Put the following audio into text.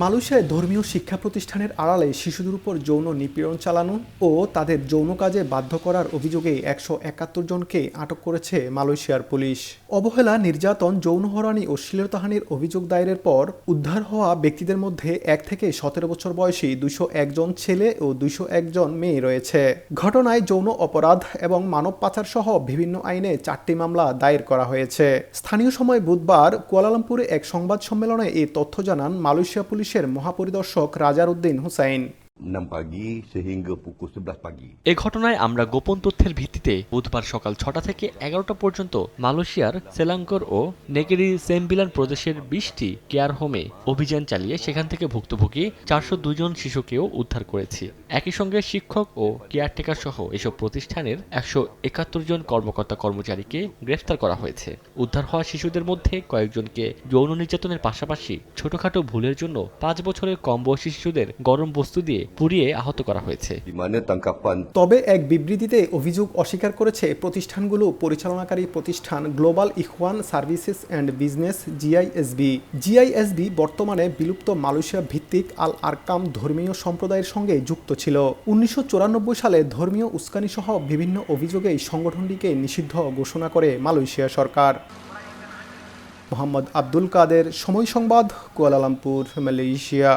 মালয়েশিয়ায় ধর্মীয় শিক্ষা প্রতিষ্ঠানের আড়ালে শিশুদের উপর যৌন নিপীড়ন চালানো ও তাদের যৌন কাজে বাধ্য করার অভিযোগে একশো একাত্তর জনকে আটক করেছে মালয়েশিয়ার পুলিশ। অবহেলা, নির্যাতন, যৌন হরানি ও শ্লীলতাহানির অভিযোগ দায়েরের পর উদ্ধার হওয়া ব্যক্তিদের মধ্যে এক থেকে সতেরো বছর বয়সী দুশো একজন ছেলে ও দুইশো একজন মেয়ে রয়েছে। ঘটনায় যৌন অপরাধ এবং মানব পাচার সহ বিভিন্ন আইনে চারটি মামলা দায়ের করা হয়েছে। স্থানীয় সময় বুধবার কুয়ালালামপুরে এক সংবাদ সম্মেলনে এই তথ্য জানান মালয়েশিয়া পুলিশের মহাপরিদর্শক রাজার Uddin Hussain. 6 pagi sehingga pukul 11 pagi. এ ঘটনায় আমরা গোপন তথ্যের ভিত্তিতে বুধবার সকাল ছটা থেকে এগারোটা পর্যন্ত মালয়েশিয়ার সেলাঙ্কর ও নেগেরি সেমবিলান প্রদেশের বিশটি কেয়ার হোমে অভিযান চালিয়ে সেখান থেকে ভুক্তভোগী চারশো জন শিশুকেও উদ্ধার করেছি একই সঙ্গে শিক্ষক ও কেয়ারটেকার সহ এসব প্রতিষ্ঠানের একশো একাত্তর জন কর্মকর্তা কর্মচারীকে গ্রেফতার করা হয়েছে উদ্ধার হওয়া শিশুদের মধ্যে কয়েকজনকে যৌন নির্যাতনের পাশাপাশি ছোটখাটো ভুলের জন্য পাঁচ বছরের কম বয়সী শিশুদের গরম বস্তু দিয়ে পুড়িয়ে আহত করা হয়েছে। তবে এক বিবৃতিতে অভিযোগ অস্বীকার করেছে প্রতিষ্ঠানগুলো পরিচালনাকারী প্রতিষ্ঠান global Ikhwan services and business GISB. GISB বর্তমানে বিলুপ্ত মালয়েশিয়া ভিত্তিক আল আরকাম ধর্মীয় সম্প্রদায়ের সঙ্গে যুক্ত ছিল। উনিশশো চুরানব্বই সালে ধর্মীয় উস্কানি সহ বিভিন্ন অভিযোগে সংগঠনটিকে নিষিদ্ধ ঘোষণা করে মালয়েশিয়া সরকার। মোহাম্মদ আব্দুল কাদের সময় সংবাদ কুয়ালালামপুর মালয়েশিয়া।